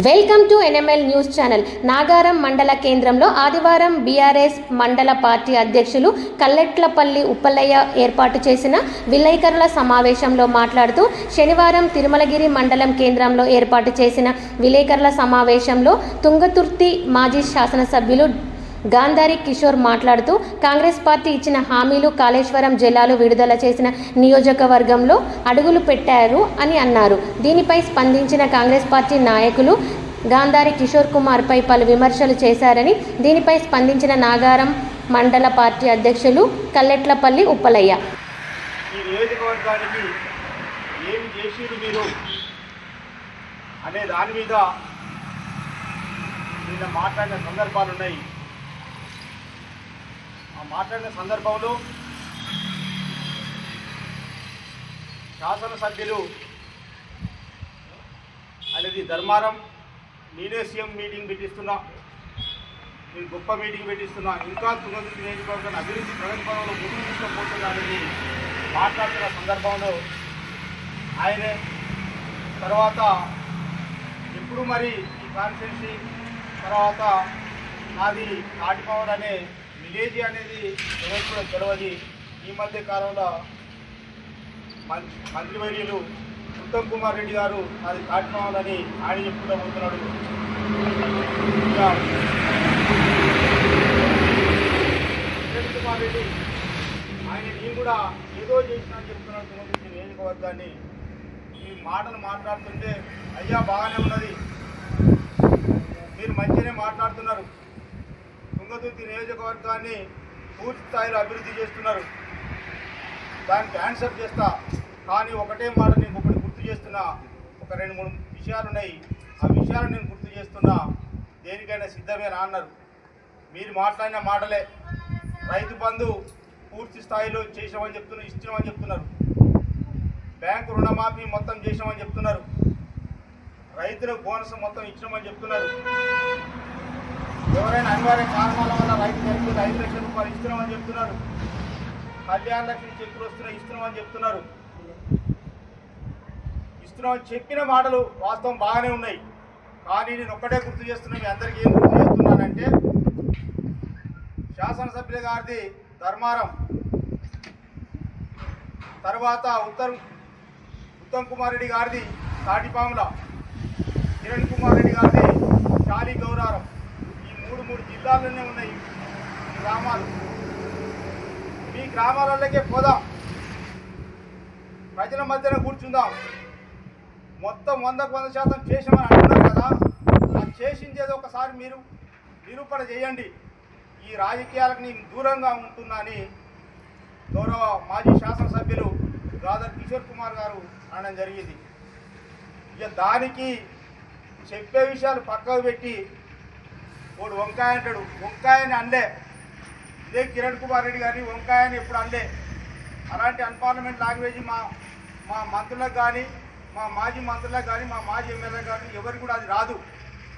Welcome to NML news channel. Nagaram మండల కేంద్రంలో ఆదివారం బీఆర్ఎస్ మండల పార్టీ అధ్యక్షులు కల్లెట్లపల్లి ఉప్పలయ్య ఏర్పాటు చేసిన విలేకరుల సమావేశంలో మాట్లాడుతూ శనివారం తిరుమలగిరి మండలం కేంద్రంలో ఏర్పాటు చేసిన విలేకరుల సమావేశంలో తుంగతుర్తి మాజీ శాసనసభ్యులు గాంధారి కిషోర్ మాట్లాడుతూ కాంగ్రెస్ పార్టీ ఇచ్చిన హామీలు కాళేశ్వరం జలాలు విడుదల చేసిన నియోజకవర్గంలో అడుగులు పెట్టారు అని అన్నారు. దీనిపై స్పందించిన కాంగ్రెస్ పార్టీ నాయకులు గాంధారి కిషోర్ కుమార్పై పలు విమర్శలు చేశారని దీనిపై స్పందించిన నాగారం మండల పార్టీ అధ్యక్షులు కల్లెట్లపల్లి ఉప్పలయ్య. ఈ నియోజకవర్గానికి ఏమి చేసిరు మీరు అనే దాని మీద నిన్న మాట్లాడిన సందర్భాలు ఉన్నాయి మాట్లాడిన సందర్భంలో శాసనసభ్యులు అనేది ధర్మారం నేనే సీఎం మీటింగ్ పెట్టిస్తున్నా నేను గొప్ప మీటింగ్ పెట్టిస్తున్నా ఇంకా తుంగతుర్తి నియోజకవర్గాన్ని అభివృద్ధి ప్రగతిపరంలో ముందుకు తీసుకుపోతున్నానని మాట్లాడుతున్న సందర్భంలో ఆయనే తర్వాత ఎప్పుడు మరి ఈ కాన్స్టిట్యూన్సీ తర్వాత నాది నాటిపవర్ అనే విలేజ్ అనేది ఎవరికి కూడా తెలియదు ఈ మధ్య కాలంలో మం- మంత్రివర్యులు ఉత్తమ్ కుమార్ రెడ్డి గారు అది కాటిపవర్ ఆయన చెప్పుకుంటూ పోతున్నాడు. ఇంకా కుమార్ రెడ్డి ఆయన నేను కూడా ఏదో చేసినా చెప్తున్నాడు చెప్తున్నాను నియోజకవర్గాన్ని ఈ మాటలు మాట్లాడుతుంటే అయ్యా బాగానే ఉన్నది. మీరు మంచిగానే మాట్లాడుతున్నారు. తుంగతుర్తి నియోజకవర్గాన్ని పూర్తి స్థాయిలో అభివృద్ధి చేస్తున్నారు. దానికి ఆన్సర్ చేస్తా. కానీ ఒకటే మాట నేను ఒకటి గుర్తు చేస్తున్నా. ఒక రెండు మూడు విషయాలు ఉన్నాయి ఆ విషయాలు నేను గుర్తు చేస్తున్నా. దేనికైనా సిద్ధమేనా అన్నారు. మీరు మాట్లాడిన మాటలే రైతు బంధు పూర్తి స్థాయిలో చేసామని చెప్తున్నారు ఇచ్చినామని చెప్తున్నారు. బ్యాంకు రుణమాఫీ మొత్తం చేసామని చెప్తున్నారు. రైతులకు బోనస్ మొత్తం ఇచ్చినామని చెప్తున్నారు. ఎవరైనా అనివార్య కారణాల వల్ల రైతు చనిపోతే ఐదు లక్షల రూపాయలు ఇస్తున్నామని చెప్తున్నారు. కళ్యాణ లక్ష్మి చెక్కులు వస్తున్నాయి ఇస్తున్నామని చెప్తున్నారు. ఇస్తున్నామని చెప్పిన మాటలు వాస్తవం బాగానే ఉన్నాయి. కానీ నేను ఒక్కటే గుర్తు చేస్తున్నా మీ అందరికీ ఏం గుర్తు చేస్తున్నానంటే శాసనసభ్యుల గారిది ధర్మారం. తర్వాత ఉత్తర్ ఉత్తమ్ కుమార్ రెడ్డి గారిది తాటిపాముల. కిరణ్ కుమార్ రెడ్డి గారిది మూడు ఉన్నాయి గ్రామాలు. మీ గ్రామాలలోకే పోదాం. ప్రజల మధ్యన కూర్చుందాం. మొత్తం వందకు వంద శాతం చేసామని అంటున్నారు కదా ఆ చేసిందేదో ఒకసారి మీరు నిరూపణ చేయండి. ఈ రాజకీయాలకు నేను దూరంగా ఉంటున్నాని గౌరవ మాజీ శాసనసభ్యులు గాదర్ కిషోర్ కుమార్ గారు అనడం జరిగింది. ఇక దానికి చెప్పే విషయాలు పక్కకు పెట్టి వాడు వంకాయ అంటాడు. వంకాయని అందే. ఇదే కిరణ్ కుమార్ రెడ్డి గారిని వంకాయని ఎప్పుడు అందే. అలాంటి అన్పార్లమెంట్ లాంగ్వేజ్ మా మా మంత్రులకు కానీ మా మాజీ మంత్రులకు కానీ మా మాజీ ఎమ్మెల్యే కానీ ఎవరికి కూడా అది రాదు.